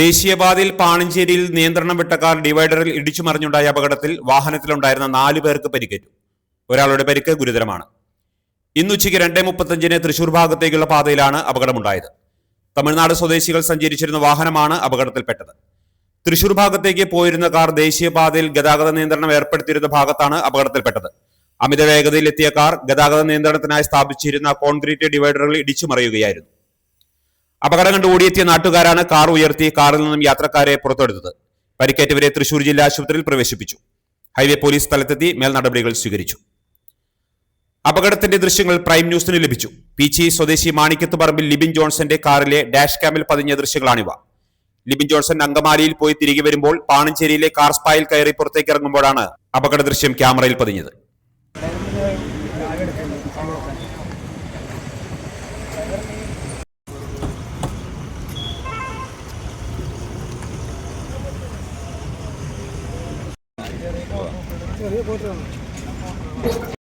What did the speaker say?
ദേശീയപാതയിൽ പാണഞ്ചേരിയിൽ നിയന്ത്രണം വിട്ട കാർ ഡിവൈഡറിൽ ഇടിച്ചു മറിഞ്ഞുണ്ടായ അപകടത്തിൽ വാഹനത്തിലുണ്ടായിരുന്ന നാലു പേർക്ക് പരിക്കേറ്റു. ഒരാളുടെ പരിക്ക് ഗുരുതരമാണ്. ഇന്ന് ഉച്ചയ്ക്ക് രണ്ടേ മുപ്പത്തഞ്ചിന് തൃശൂർ ഭാഗത്തേക്കുള്ള പാതയിലാണ് അപകടമുണ്ടായത്. തമിഴ്നാട് സ്വദേശികൾ സഞ്ചരിച്ചിരുന്ന വാഹനമാണ് അപകടത്തിൽപ്പെട്ടത്. തൃശൂർ ഭാഗത്തേക്ക് പോയിരുന്ന കാർ ദേശീയപാതയിൽ ഗതാഗത നിയന്ത്രണം ഏർപ്പെടുത്തിയിരുന്ന ഭാഗത്താണ് അപകടത്തിൽപ്പെട്ടത്. അമിത വേഗതയിൽ എത്തിയ കാർ ഗതാഗത നിയന്ത്രണത്തിനായി സ്ഥാപിച്ചിരുന്ന കോൺക്രീറ്റ് ഡിവൈഡറുകൾ ഇടിച്ചു മറിയുകയായിരുന്നു അപകടം കണ്ട് ഓടിയെത്തിയ നാട്ടുകാരാണ് കാർ ഉയർത്തി കാറിൽ നിന്നും യാത്രക്കാരെ പുറത്തെടുത്തത്. പരിക്കേറ്റവരെ തൃശൂർ ജില്ലാ ആശുപത്രിയിൽ പ്രവേശിപ്പിച്ചു. ഹൈവേ പോലീസ് സ്ഥലത്തെത്തി മേൽ നടപടികൾ സ്വീകരിച്ചു. അപകടത്തിന്റെ ദൃശ്യങ്ങൾ പ്രൈം ന്യൂസിന് ലഭിച്ചു. പീച്ചി സ്വദേശി മാണിക്കത്ത് പറമ്പിൽ ലിബിൻ ജോൺസന്റെ കാറിലെ ഡാഷ് ക്യാമിൽ പതിഞ്ഞ ദൃശ്യങ്ങളാണിവ. ലിബിൻ ജോൺസൺ അങ്കമാലിയിൽ പോയി തിരികെ വരുമ്പോൾ പാണഞ്ചേരിയിലെ കാർ സ്പായിൽ കയറി പുറത്തേക്ക് ഇറങ്ങുമ്പോഴാണ് അപകട ദൃശ്യം ക്യാമറയിൽ പതിഞ്ഞത്. 对吧がとう。あり。